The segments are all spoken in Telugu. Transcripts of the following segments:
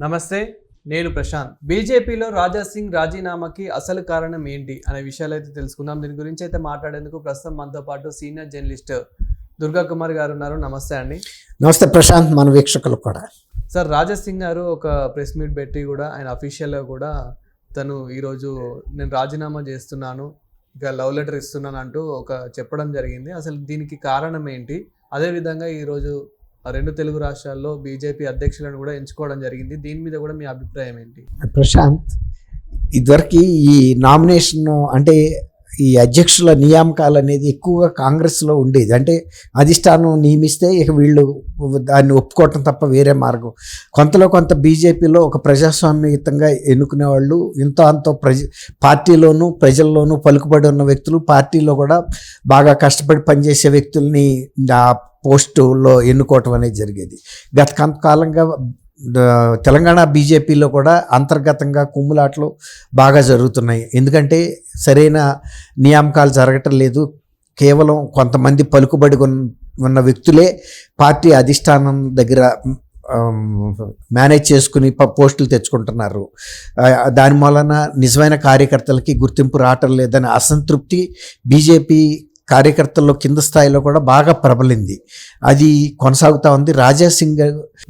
నమస్తే నేను ప్రశాంత్. బీజేపీలో రాజా సింగ్ రాజీనామాకి అసలు కారణం ఏంటి అనే విషయాలు అయితే తెలుసుకుందాం. దీని గురించి అయితే మాట్లాడేందుకు ప్రస్తుతం మనతో పాటు సీనియర్ జర్నలిస్ట్ దుర్గా కుమార్ గారు ఉన్నారు. నమస్తే అండి. నమస్తే ప్రశాంత్ మన వీక్షకులు కూడా. సార్ రాజా సింగ్ గారు ఒక ప్రెస్ మీట్ పెట్టి కూడా ఆయన అఫీషియల్గా కూడా తను ఈరోజు నేను రాజీనామా చేస్తున్నాను ఇక లవ్ లెటర్ ఇస్తున్నాను అంటూ ఒక చెప్పడం జరిగింది. అసలు దీనికి కారణం ఏంటి? అదేవిధంగా ఈరోజు రెండు తెలుగు రాష్ట్రాల్లో బీజేపీ అధ్యక్షులను కూడా ఎంచుకోవడం జరిగింది. దీని మీద కూడా మీ అభిప్రాయం ఏంటి? ప్రశాంత్ ఇదివరకు ఈ నామినేషన్ అంటే ఈ అధ్యక్షుల నియామకాలు అనేది ఎక్కువగా కాంగ్రెస్లో ఉండేది. అంటే అధిష్టానం నియమిస్తే ఇక వీళ్ళు దాన్ని ఒప్పుకోవటం తప్ప వేరే మార్గం. కొంతలో కొంత బీజేపీలో ఒక ప్రజాస్వామ్యయుతంగా ఎన్నుకునే వాళ్ళు ఇంత అంత ప్రజ పార్టీలోనూ ప్రజల్లోనూ పలుకుబడి ఉన్న వ్యక్తులు పార్టీలో కూడా బాగా కష్టపడి పనిచేసే వ్యక్తుల్ని ఆ పోస్టులో ఎన్నుకోవటం అనేది జరిగేది. గత కొంతకాలంగా తెలంగాణ బీజేపీలో కూడా అంతర్గతంగా కుమ్ములాట్లు బాగా జరుగుతున్నాయి. ఎందుకంటే సరైన నియామకాలు జరగటం లేదు. కేవలం కొంతమంది పలుకుబడి ఉన్న- వ్యక్తులే పార్టీ అధిష్టానం దగ్గర మేనేజ్ చేసుకుని పోస్టులు తెచ్చుకుంటున్నారు. దాని వలన నిజమైన కార్యకర్తలకి గుర్తింపు రావటం లేదని అసంతృప్తి బీజేపీ కార్యకర్తల్లో కింద స్థాయిలో కూడా బాగా ప్రబలింది. అది కొనసాగుతూ ఉంది. రాజా సింగ్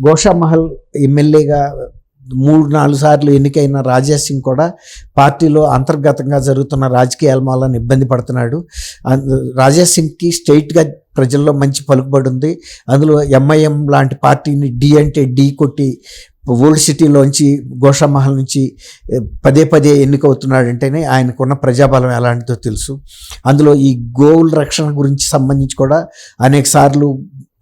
గోషామహల్ ఎమ్మెల్యేగా మూడు నాలుగు సార్లు ఎన్నికైన రాజా సింగ్ కూడా పార్టీలో అంతర్గతంగా జరుగుతున్న రాజకీయాల వలన ఇబ్బంది పడుతున్నాడు. అందు- రాజా సింగ్కి స్ట్రైట్గా ప్రజల్లో మంచి పలుకుబడి ఉంది. అందులో ఎంఐఎం లాంటి పార్టీని డి అంటే డి కొట్టి ఓల్డ్ సిటీలోంచి గోషామహల్ నుంచి పదే పదే ఎన్నికవుతున్నాడంటేనే ఆయనకున్న ప్రజాబలం ఎలాంటిదో తెలుసు. అందులో ఈ గోవుల రక్షణ గురించి సంబంధించి కూడా అనేక సార్లు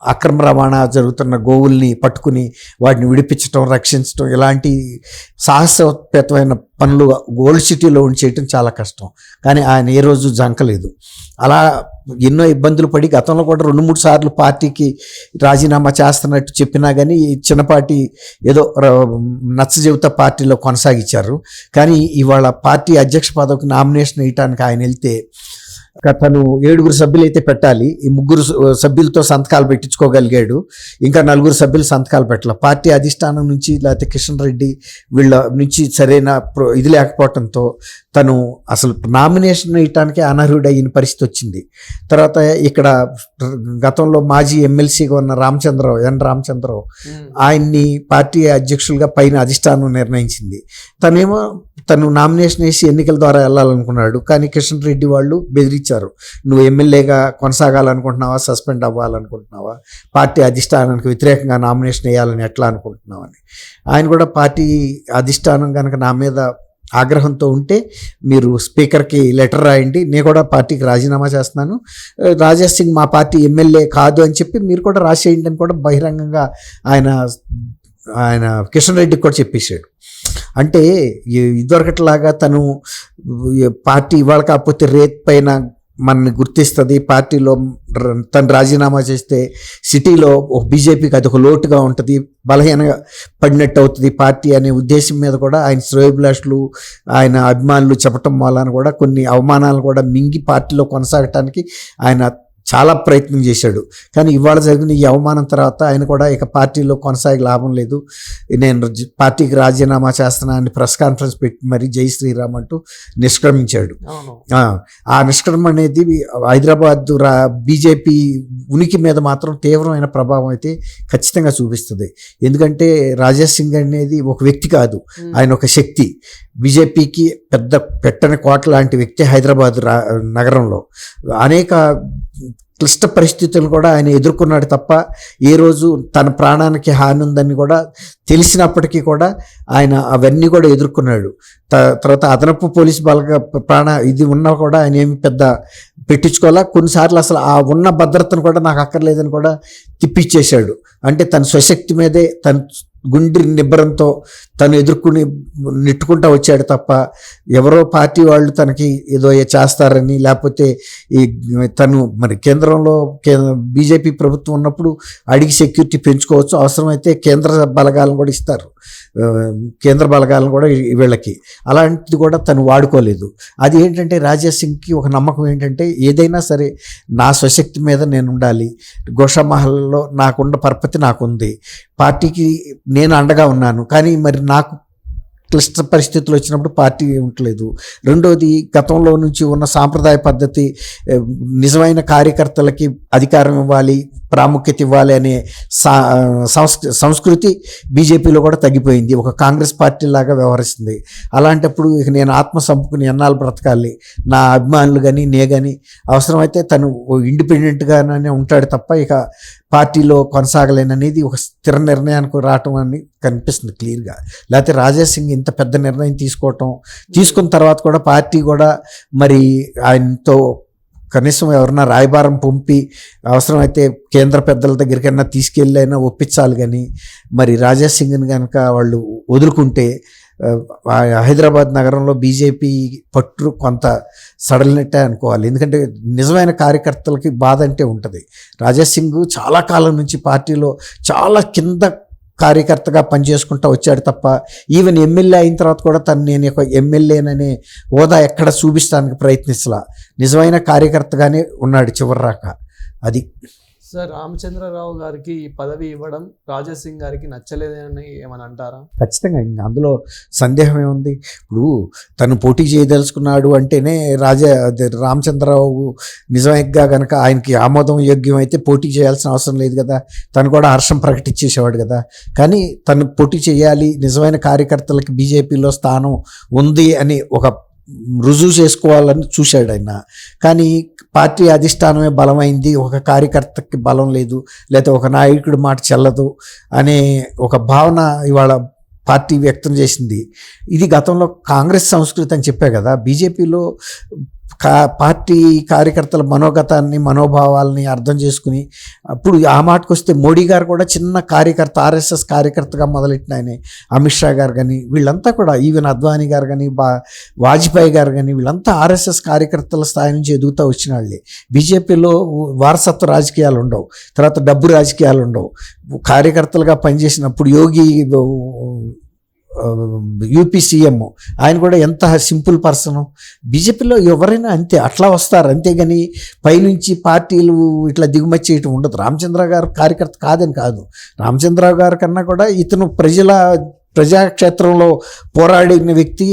అక్రమ రవాణా జరుగుతున్న గోవుల్ని పట్టుకుని వాటిని విడిపించడం రక్షించడం ఇలాంటి సాహసోత్పేతమైన పనులు గోల్డ్ సిటీలో ఉండి చేయటం చాలా కష్టం. కానీ ఆయన ఏ రోజు జంకలేదు. అలా ఎన్నో ఇబ్బందులు పడి గతంలో కూడా రెండు మూడు సార్లు పార్టీకి రాజీనామా చేస్తున్నట్టు చెప్పినా కానీ ఈ చిన్నపాటి ఏదో ర- నచ్చ చెబుతా పార్టీలో కొనసాగించారు. కానీ ఇవాళ పార్టీ అధ్యక్ష పదవికి నామినేషన్ వేయటానికి ఆయన వెళ్తే తను ఏడుగురు సభ్యులు అయితే పెట్టాలి. ఈ ముగ్గురు సభ్యులతో సంతకాలు పెట్టించుకోగలిగాడు. ఇంకా నలుగురు సభ్యులు సంతకాలు పెట్టాలి. పార్టీ అధిష్టానం నుంచి లేకపోతే కిషన్ రెడ్డి వీళ్ళ నుంచి సరైన ఇది లేకపోవడంతో తను అసలు నామినేషన్ వేయటానికి అనర్హుడైన పరిస్థితి వచ్చింది. తర్వాత ఇక్కడ గతంలో మాజీ ఎమ్మెల్సీగా ఉన్న రామచంద్రరావు ఎన్ రామచంద్రరావు ఆయన్ని పార్టీ అధ్యక్షులుగా పైన అధిష్టానం నిర్ణయించింది. తనేమో తను నామినేషన్ వేసి ఎన్నికల ద్వారా వెళ్ళాలనుకున్నాడు. కానీ కిషన్ రెడ్డి వాళ్ళు ఇచ్చారు. నువ్వు ఎమ్మెల్యేగా కొనసాగాలనుకుంటున్నావా సస్పెండ్ అవ్వాలనుకుంటున్నావా? పార్టీ అధిష్టానానికి వ్యతిరేకంగా నామినేషన్ వేయాలని ఎట్లా అనుకుంటున్నావని ఆయన కూడా పార్టీ అధిష్టానం కనుక నా మీద ఆగ్రహంతో ఉంటే మీరు స్పీకర్కి లెటర్ రాయండి. నేను కూడా పార్టీకి రాజీనామా చేస్తున్నాను. రాజేష్ సింగ్ మా పార్టీ ఎమ్మెల్యే కాదు అని చెప్పి మీరు కూడా రాసేయండి అని కూడా బహిరంగంగా ఆయన ఆయన కిషన్ రెడ్డికి కూడా చెప్పేశాడు. అంటే ఇదివరకటిలాగా ఇదివరకట్లాగా తను పార్టీ ఇవాళ కాకపోతే రేత్ పైన మనని గుర్తిస్తుంది. పార్టీలో తను రాజీనామా చేస్తే సిటీలో ఒక బీజేపీకి అది ఒక లోటుగా ఉంటుంది. బలహీనంగా పడినట్టు అవుతుంది పార్టీ అనే ఉద్దేశం మీద కూడా ఆయన శ్రేయభిలాషులు ఆయన అభిమానులు చెప్పటం వలన కూడా కొన్ని అవమానాలు కూడా మింగి పార్టీలో కొనసాగటానికి ఆయన చాలా ప్రయత్నం చేశాడు. కానీ ఇవాళ జరిగిన ఈ అవమానం తర్వాత ఆయన కూడా ఇక పార్టీలో కొనసాగే లాభం లేదు. నేను పార్టీకి రాజీనామా చేస్తున్నానని ప్రెస్ కాన్ఫరెన్స్ పెట్టి మరి జై శ్రీరామ్ అంటూ నిష్క్రమించాడు. ఆ, నిష్క్రమణ అనేది హైదరాబాద్ రా బీజేపీ ఉనికి మీద మాత్రం తీవ్రమైన ప్రభావం అయితే ఖచ్చితంగా చూపిస్తుంది. ఎందుకంటే రాజా సింగ్ అనేది ఒక వ్యక్తి కాదు. ఆయన ఒక శక్తి. బీజేపీకి పెద్ద పెట్టని కోట లాంటి వ్యక్తి హైదరాబాద్ రా నగరంలో. అనేక క్లిష్ట పరిస్థితులు కూడా ఆయన ఎదుర్కొన్నాడు తప్ప ఏ రోజు తన ప్రాణానికి హాని ఉందని కూడా తెలిసినప్పటికీ కూడా ఆయన అవన్నీ కూడా ఎదుర్కొన్నాడు. త- తర్వాత అదనపు పోలీస్ బలగ ప్రాణ ఇది ఉన్నా కూడా ఆయన ఏమి పెద్ద పెట్టించుకోవాలా? కొన్నిసార్లు అసలు ఆ ఉన్న భద్రతను కూడా నాకు అక్కర్లేదని కూడా తిప్పిచ్చేశాడు. అంటే తన స్వశక్తి మీదే తను గుండె నిబ్బరంతో తను ఎదుర్కొని నెట్టుకుంటా వచ్చాడు తప్ప ఎవరో పార్టీ వాళ్ళు తనకి ఏదో చేస్తారని లేకపోతే ఈ తను మరి కేంద్రంలో బీజేపీ ప్రభుత్వం ఉన్నప్పుడు అడిగి సెక్యూరిటీ పెంచుకోవచ్చు. అవసరమైతే కేంద్ర బలగాలను కూడా ఇస్తారు. కేంద్ర బలగాలను కూడా వీళ్ళకి. అలాంటిది కూడా తను వాడుకోలేదు. అది ఏంటంటే రాజా సింగ్కి ఒక నమ్మకం ఏంటంటే ఏదైనా సరే నా స్వశక్తి మీద నేను ఉండాలి. గోషామహల్లో నాకున్న పరపతి నాకుంది. పార్టీకి నేను అండగా ఉన్నాను. కానీ మరి నాకు క్లిష్ట పరిస్థితులు వచ్చినప్పుడు పార్టీ ఉండలేదు. రెండోది గతంలో నుంచి ఉన్న సాంప్రదాయ పద్ధతి నిజమైన కార్యకర్తలకి అధికారం ఇవ్వాలి ప్రాముఖ్యత ఇవ్వాలి అనే సా సంస్కృతి బీజేపీలో కూడా తగ్గిపోయింది. ఒక కాంగ్రెస్ పార్టీ లాగా వ్యవహరిస్తుంది. అలాంటప్పుడు ఇక నేను ఆత్మ సంపుకుని ఎన్నాళ్ళు బ్రతకాలి? నా అభిమానులు కానీ నే కానీ అవసరమైతే తను ఇండిపెండెంట్గానే ఉంటాడు తప్ప ఇక పార్టీలో కొనసాగలేననేది ఒక స్థిర నిర్ణయానికి రావటం అని కనిపిస్తుంది క్లియర్గా. లేకపోతే రాజేష్ సింగ్ ఇంత పెద్ద నిర్ణయం తీసుకోవటం తీసుకున్న తర్వాత కూడా పార్టీ కూడా మరి ఆయనతో కనీసం ఎవరన్నా రాయబారం పంపి అవసరమైతే కేంద్ర పెద్దల దగ్గరికైనా తీసుకెళ్ళైనా ఒప్పించాలి కానీ మరి రాజేష్ సింగ్ని కనుక వాళ్ళు వదులుకుంటే ఆ, హైదరాబాద్ నగరంలో బీజేపీ పట్టు కొంత సడలినట్టే అనుకోవాలి. ఎందుకంటే నిజమైన కార్యకర్తలకి బాధ అంటే ఉంటుంది. రాజేష్ సింగ్ చాలా కాలం నుంచి పార్టీలో చాలా కింద కార్యకర్తగా పనిచేసుకుంటూ వచ్చాడు తప్ప ఈవెన్ ఎమ్మెల్యే అయిన తర్వాత కూడా తను నేను ఒక ఎమ్మెల్యేననే హోదా ఎక్కడ చూపించడానికి ప్రయత్నించలా నిజమైన కార్యకర్తగానే ఉన్నాడు చివరిరాక అది సార్ రామచంద్రరావు గారికి ఈ పదవి ఇవ్వడం రాజాసింగ్ గారికి నచ్చలేదని ఏమని అంటారా? ఖచ్చితంగా ఇంకా అందులో సందేహం ఏముంది? ఇప్పుడు తను పోటీ చేయదలుచుకున్నాడు అంటేనే రాజా రామచంద్రరావు నిజంగా కనుక ఆయనకి ఆమోదం యోగ్యం అయితే పోటీ చేయాల్సిన అవసరం లేదు కదా. తను కూడా హర్షం ప్రకటించేసేవాడు కదా. కానీ తను పోటీ చేయాలి నిజమైన కార్యకర్తలకి బీజేపీలో స్థానం ఉంది అని ఒక రుజువు చేసుకోవాలని చూశాడు ఆయన. కానీ పార్టీ అధిష్టానమే బలమైంది ఒక కార్యకర్తకి బలం లేదు లేకపోతే ఒక నాయకుడి మాట చెల్లదు అనే ఒక భావన ఇవాళ పార్టీ వ్యక్తం చేసింది. ఇది గతంలో కాంగ్రెస్ సంస్కృతి అని చెప్పే కదా బీజేపీలో కా పార్టీ కార్యకర్తల మనోగతాన్ని మనోభావాల్ని అర్థం చేసుకుని అప్పుడు ఆ మాటకు వస్తే మోడీ గారు కూడా చిన్న కార్యకర్త ఆర్ఎస్ఎస్ కార్యకర్తగా మొదలెట్టిన ఆయన. అమిత్ షా గారు కానీ వీళ్ళంతా కూడా ఈవెన్ అద్వానీ గారు కానీ బా వాజ్పేయి గారు కానీ వీళ్ళంతా ఆర్ఎస్ఎస్ కార్యకర్తల స్థాయి నుంచి ఎదుగుతూ వచ్చిన వాళ్ళే. బీజేపీలో వారసత్వ రాజకీయాలు ఉండవు. తర్వాత డబ్బు రాజకీయాలు ఉండవు. కార్యకర్తలుగా పనిచేసినప్పుడు యోగి యూపీ సీఎం. ఆయన కూడా ఎంత సింపుల్ పర్సన్. బీజేపీలో ఎవరైనా అంతే అట్లా వస్తారు. అంతేగాని పైనుంచి పార్టీలు ఇట్లా దిగుమతి చేయటం ఉండదు. రామచంద్ర గారు కార్యకర్త కాదని కాదు. రామచంద్ర గారి కన్నా కూడా ఇతను ప్రజల ప్రజాక్షేత్రంలో పోరాడిన వ్యక్తి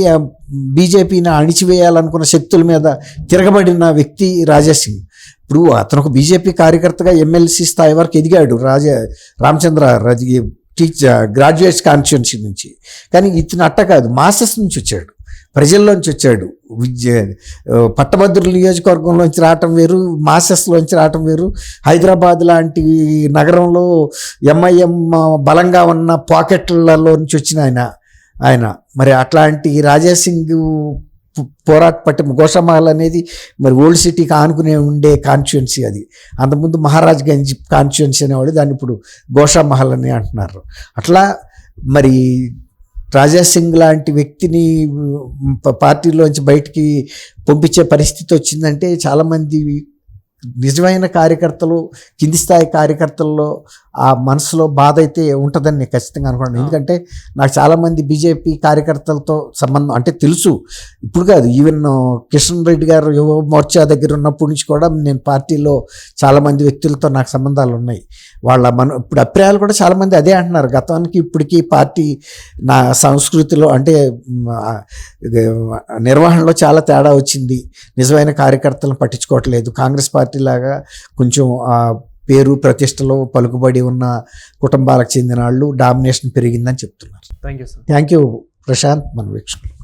బీజేపీని అణిచివేయాలనుకున్న శక్తుల మీద తిరగబడిన వ్యక్తి రాజాసింగ్. ఇప్పుడు అతను ఒక బీజేపీ కార్యకర్తగా ఎమ్మెల్సీ స్థాయి వరకు ఎదిగాడు. Raja Ramachandra Raja teacher graduates constituency నుంచి. కానీ ఇతను అట్ట కాదు మాస్టర్స్ నుంచి వచ్చాడు. ప్రజల్లోంచి వచ్చాడు. విద్య పట్టభద్రుల నియోజకవర్గంలోంచి రావటం వేరు మాసెస్లోంచి రావటం వేరు. హైదరాబాద్ లాంటి నగరంలో ఎంఐఎం బలంగా ఉన్న పాకెట్లలో నుంచి వచ్చిన ఆయన ఆయన. మరి అట్లాంటి రాజాసింగ్ పోరాట పట్టి గోషమాల్ అనేది మరి ఓల్డ్ సిటీకి ఆనుకునే ఉండే కాన్స్టిట్యున్సీ అది. అంతకుముందు మహారాజ్ గంజ్ కాన్స్టిట్యున్సీ అనేవాడు దాన్ని ఇప్పుడు గోషా మహల్ అని అంటున్నారు. అట్లా మరి రాజా సింగ్ లాంటి వ్యక్తిని పార్టీలోంచి బయటికి పంపించే పరిస్థితి వచ్చిందంటే చాలామంది నిజమైన కార్యకర్తలు కింది స్థాయి కార్యకర్తల్లో ఆ మనసులో బాధ అయితే ఉంటుందని నేను ఖచ్చితంగా అనుకున్నాను ఎందుకంటే నాకు చాలామంది బీజేపీ కార్యకర్తలతో సంబంధం అంటే తెలుసు. ఇప్పుడు కాదు ఈవెన్ కిషన్ రెడ్డి గారు యువ మోర్చా దగ్గర ఉన్నప్పటి నుంచి కూడా నేను పార్టీలో చాలామంది వ్యక్తులతో నాకు సంబంధాలు ఉన్నాయి. వాళ్ళ మన ఇప్పుడు అభిప్రాయాలు కూడా చాలామంది అదే అంటున్నారు. గతానికి ఇప్పటికీ పార్టీ నా సంస్కృతిలో అంటే నిర్వహణలో చాలా తేడా వచ్చింది. నిజమైన కార్యకర్తలను పట్టించుకోవట్లేదు. కాంగ్రెస్ పార్టీ లాగా కొంచెం ఆ పేరు ప్రతిష్టలో పలుకుబడి ఉన్న కుటుంబాలకు చెందిన వాళ్ళు డామినేషన్ పెరిగిందని చెప్తున్నారు. Thank you sir thank you Prashanth మన వీక్షకులు.